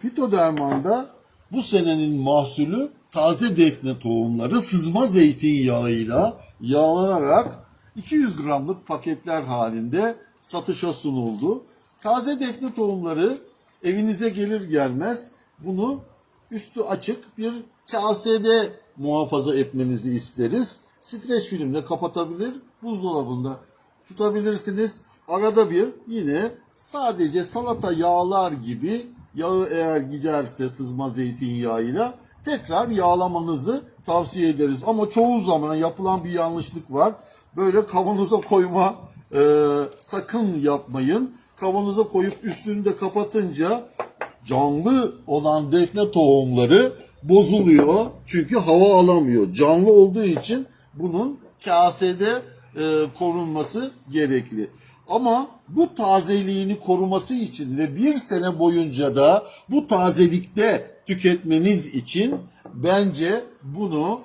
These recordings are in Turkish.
Fitoderman'da bu senenin mahsulü taze defne tohumları sızma zeytinyağıyla yağlanarak 200 gramlık paketler halinde satışa sunuldu. Taze defne tohumları evinize gelir gelmez bunu üstü açık bir kasede muhafaza etmenizi isteriz. Streç filmle kapatabilir, buzdolabında tutabilirsiniz. Arada bir yine sadece salata yağlar gibi yağı eğer giderse sızma zeytinyağıyla tekrar yağlamanızı tavsiye ederiz. Ama çoğu zaman yapılan bir yanlışlık var. Böyle kavanoza koyma e, sakın yapmayın. Kavanoza koyup üstünü de kapatınca canlı olan defne tohumları bozuluyor. Çünkü hava alamıyor. Canlı olduğu için bunun kasede e, korunması gerekli. Ama bu tazeliğini koruması için ve bir sene boyunca da bu tazelikte tüketmeniz için bence bunu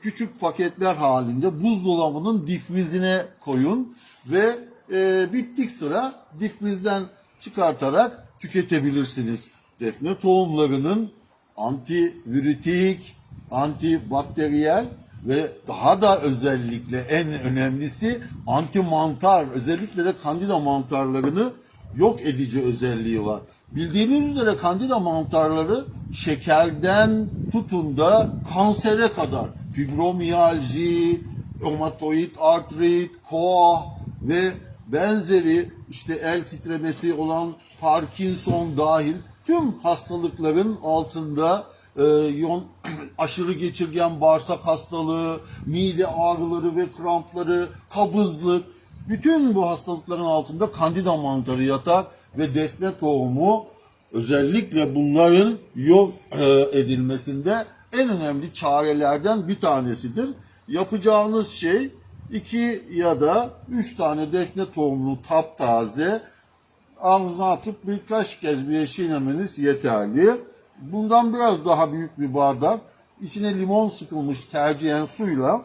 küçük paketler halinde buzdolabının difrizine koyun ve e, bittik sıra difrizden çıkartarak tüketebilirsiniz. Defne tohumlarının antivirütik, antibakteriyel ve daha da özellikle en önemlisi anti mantar özellikle de kandida mantarlarını yok edici özelliği var. Bildiğiniz üzere kandida mantarları şekerden tutun da kansere kadar fibromiyalji, romatoid artrit, koah ve benzeri işte el titremesi olan Parkinson dahil tüm hastalıkların altında e, yon, aşırı geçirgen bağırsak hastalığı, mide ağrıları ve krampları, kabızlık, bütün bu hastalıkların altında kandida mantarı yatar ve defne tohumu özellikle bunların yok e, edilmesinde en önemli çarelerden bir tanesidir. Yapacağınız şey iki ya da üç tane defne tohumunu taptaze ağzına atıp birkaç kez bir çiğnemeniz yeterli. Bundan biraz daha büyük bir bardak içine limon sıkılmış tercihen suyla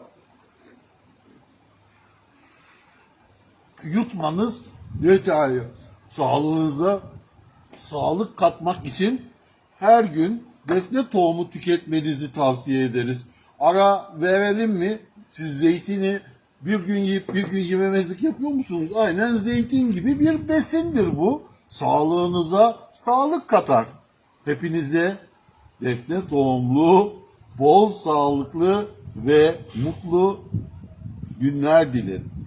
yutmanız yeterli. Sağlığınıza sağlık katmak için her gün defne tohumu tüketmenizi tavsiye ederiz. Ara verelim mi? Siz zeytini bir gün yiyip bir gün yememezlik yapıyor musunuz? Aynen zeytin gibi bir besindir bu. Sağlığınıza sağlık katar. Hepinize defne tohumlu, bol sağlıklı ve mutlu günler dilerim.